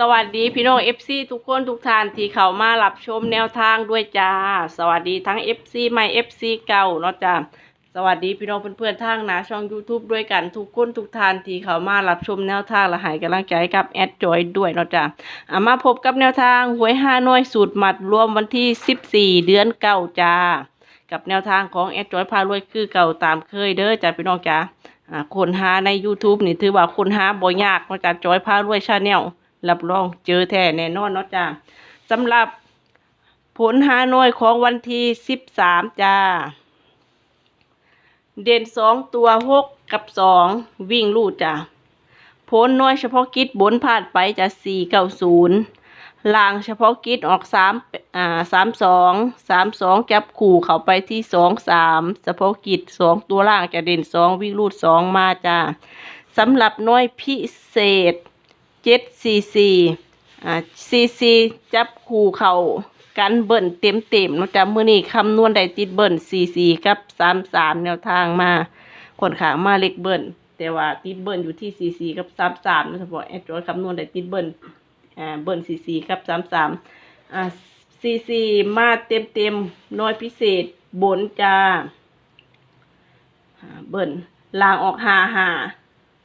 สวัสดีพี่น้อง FC ทุกคนทุกท่านที่เข้ามารับชมแนวทางด้วยจ้า สวัสดีทั้ง FC ใหม่ FC เก่าเนาะจ้าสวัสดีพี่น้องเพื่อนๆทางนาช่อง YouTube ด้วยกันทุกคนทุกท่านที่เข้ามารับชมแนวทางและให้กำลังใจกับแอดจอยด้วยเนาะจ้าอามาพบกับแนวทางหวยห้าน้อยสูตรหมัดรวมวันที่ 14 เดือนเก้าจ้า กับแนวทางของแอดจอยพารวยคือเก่าตามเคยเด้อจ้าพี่น้องจ้าอ่าคนหาใน YouTube นี่ถือว่าคนหาบ่ยากเนาะจ้าจอยพารวยชาแนล รับรองเจอแท้แน่นอนเนาะจ้าสำหรับผลหาหน่วยของวันที่สิบสามจ้า เด่นสองตัวหกกับสองวิ่งลูดจ้าผลหน่วยเฉพาะกิจบนผ่านไปจะสี่เก้าศูนย์ลางเฉพาะกิจออกสามอ่าสามสองสามสองจับขู่เข้าไปที่สองสามเฉพาะกิจสองตัวล่างจะเด่นสองวิ่งลูดสองมาจ้าสำหรับน่วยพิเศษ เจ็ดซีซีอ่าซีซีจับคู่เขากันเบิ่นเต็มเต็มนะจ๊ะมื้อนี้คำนวณได้ติดเบิ่นซีซีกับสามสามแนวทางมาคนขางมาเล็กเบิ่นแต่ว่าติดเบิ่นอยู่ที่ซีซีกับสามสามเฉพาะแอดจอยคำนวณได้ติดเบิ่นอ่าเบิ่นซีซีกับสามสามอ่าซีซีมาเต็มเต็มน้อยพิเศษบนจ้าอ่าเบิ่นลางออกหาหา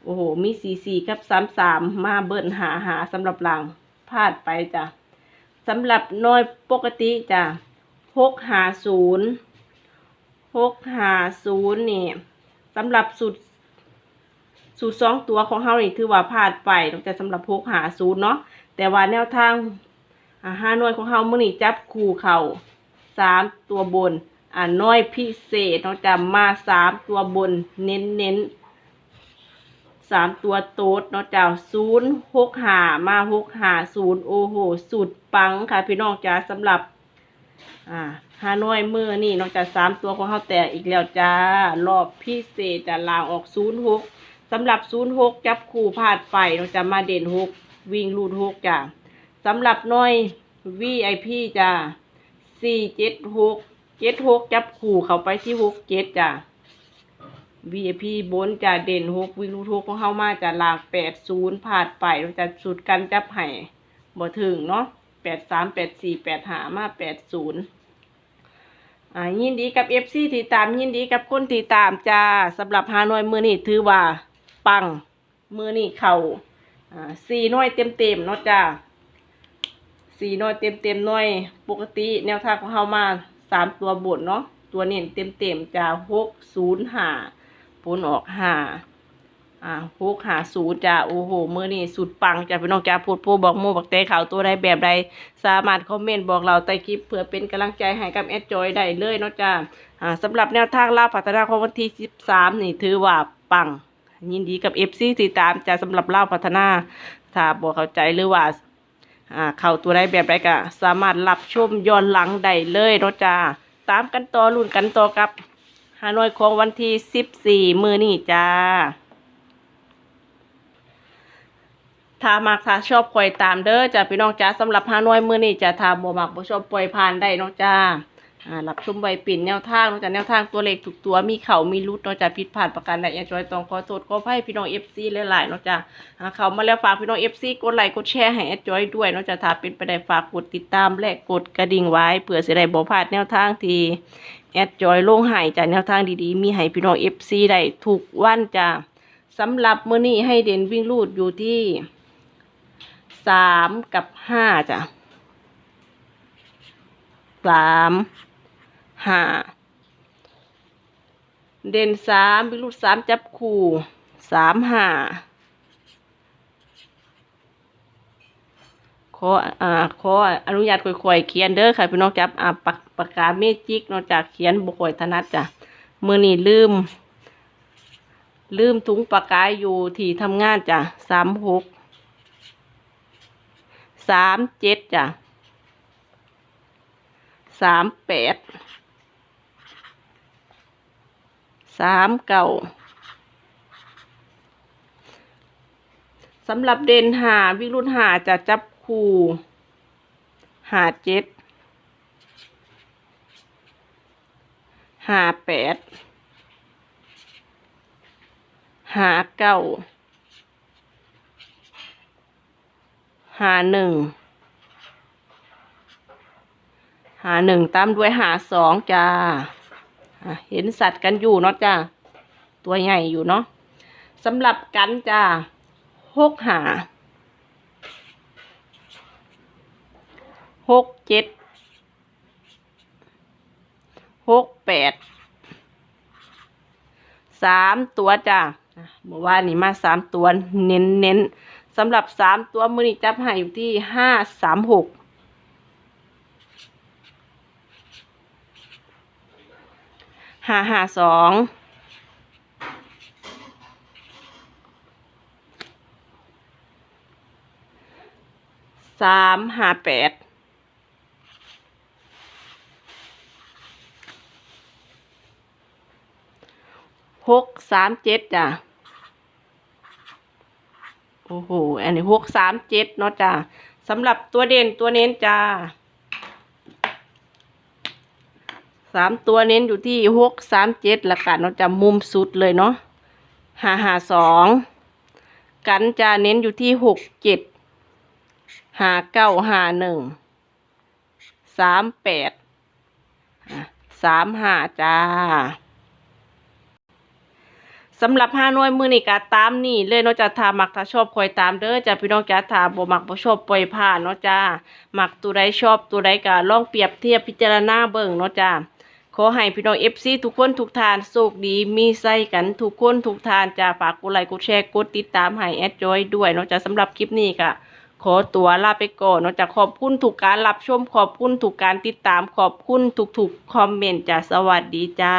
โอ้โห มีสี่สี่กับสามสามมาเบิ่นหาหาสำหรับหลังพลาดไปจ้ะสำหรับน้อยปกติจ้ะหกหาศูนย์หกหาศูนย์นี่สำหรับสูตรสูตรสองตัวของเฮานี่ถือว่าพลาดไปนอกจากสำหรับหกหาศูนย์เนาะแต่ว่าแนวทางอาห้าหน่วยของเฮาเมื่อนี้จับคู่เข่าสามตัวบนอ่าน้อยพิเศษเนาจะมาสามตัวบนเน้นเน้น สามตัวโต๊ดเนาะจ้าศูนย์หกหามาหกหาศูนย์โอ้โหสุดปังค่ะพี่น้องจ้าสำหรับ อ่าฮานอยมือนี่นอกจากสามตัวของเขาแตกอีกแล้วจ้ารอบพิเศษจะลางออกศูนย์หกสำหรับศูนย์หกจับคู่พาดไปนอกจากมาเด่นหกวิ่งลูดหกจ้าสำหรับน้อย VIP จ้าสี่เจ็ดหกเจ็ดหกจับคู่เข้าไปที่หกเจ็ดจ้า VIP บนจะเด่นหกวิ่งลูกทุกของเฮามาจะหลากแปดศูนย์ผ่านไปเราจะสุดกันจับไห้บ่ถึงเนาะแปดสามแปดสี่แปดหามาแปดศูนย์อ่ายินดีกับ FC ที่ตามยินดีกับคนที่ตามจ้าสำหรับฮานอยมือนี่ถือว่าปังมือนี่เข่าอ่าสี่น้อยเต็มเต็มเนาะจ้าสี่น้อยเต็มเต็มน้อยปกติแนวทางของเฮามาสามตัวบนเนาะตัวเน้นเต็มเต็มจ้าหกศูนย์ห้า ผลออกห้าอ่าหกหาศูนย์จ้าโอ้โหมือนี่สุดปังจ้าพี่น้องจ้าพูดโพบอกโมบอกแต่ข่าวตัวใดแบบใด สามารถคอมเมนต์บอกเราใต้คลิปเพื่อเป็นกำลังใจให้กับแอดจอยได้เลยเนาะจ้าอ่าสำหรับแนวทางล่าพัฒนาของวันที่สิบสามนี่ถือว่าปัง ยินดีกับเอฟซีติดตามจ้าสำหรับเล่าพัฒนาถ้าบอกเข้าใจหรือว่าอ่าเข้าตัวใดแบบใดก็สามารถรับชมย้อนหลังได้เลยเนาะจ้าตามกันต่อรุ่นกันต่อกับ ฮานอยของวันที่สิบสี่มือนี่จ้า ถ้ามักถ้าชอบคอยตามเด้อจ้าพี่น้องจ้าสำหรับฮานอยมือนี่จะถ้าบ่มักบ่ชอบปล่อยผ่านได้น้องจ้า อ่ารับชมใบปิ่นแนวทางเนาะจ้าแนวทางตัวเลขถูกตัวมีเข่ามีรุดเนาะจ้าผิดพลาดประการใดอย่าจอยต้องขอโทษขออภัยพี่น้อง FC หลายๆเนาะจ้าอ่าเขามาแล้วฝากพี่น้อง FC กดไลค์กดแชร์ให้แอดจอยด้วยเนาะจ้าถ้าเป็นไปได้ฝากกดติดตามและกดกระดิ่งไว้เพื่อสิได้บ่พลาดแนวทางที่แอดจอยลงใหายจากแนวทางดีๆ มีให้พี่น้องเอฟซีได้ทุกวันจ้าสำหรับมื้อนี้ให้เด่นวิ่งลูดอยู่ที่สามกับห้าจ้ะสาม ห้าเด่นสามวิ่งลูดสามจับคู่สามห้าขออ่าขออนุญาตค่อยๆเขียนเด้อค่ะพี่น้องจับอ่าปากปากกาเมจิกนอกจากเขียนบ่ค่อยถนัดจ้ะมื้อนี้ลืม ลืมถุงปากกาอยู่ที่ทำงานจ้ะสามหกสามเจ็ดจ้ะสามแปด สามเก้าสำหรับเด่นหาวิรุณหาจะจับคู่หาเจ็ดหาแปดหาเก้าหาหนึ่งหาหนึ่งตามด้วยหาสองจ้า เห็นสัตว์กันอยู่เนาะจ้าตัวใหญ่อยู่เนาะสำหรับกันจ้าหกหาหกเจ็ดหกแปดสามตัวจ้าเมื่อวานนี้มาสามตัวเน้นเน้นสำหรับสามตัวมือนี้จับให้อยู่ที่ห้าสามหก ห้าห้าสองสามห้าแปดหกสามเจ็ดจ้ะ โอ้โห อันนี้หกสามเจ็ดเนาะจ้าสำหรับตัวเด่นตัวเน้นจ้า สามตัวเน้นอยู่ที่หกสามเจ็ดละกันเนาะจ้ามุมสุดเลยเนาะห้าห้าสองกันจะเน้นอยู่ที่หกเจ็ดห้าเก้าห้าหนึ่งสามแปดสามห้าจ้าสำหรับห้าหน่วยมือนี่กาตามนี่เลยเนาะจะถ้ามักถ้าชอบคอยตามเด้อจะพี่น้องจะถ้าบ่มักบ่ชอบปล่อยผ่านเนาะจ้ามักตัวใดชอบตัวใดก็ลองเปรียบเทียบพิจารณาเบิ่งเนาะจ้า ขอให้พี่น้อง FC ทุกคนทุกทานโชคดีมีไส้กันทุกคนทุกทานจ้าฝากกดไลค์กดแชร์กดติดตามให้แอดจอยด้วยเนาะจ้ะสำหรับคลิปนี้ก็ขอตัวลาไปก่อนเนาะจ้ะขอบคุณทุกการรับชมขอบคุณทุกการติดตามขอบคุณทุกๆคอมเมนต์จ้ะสวัสดีจ้า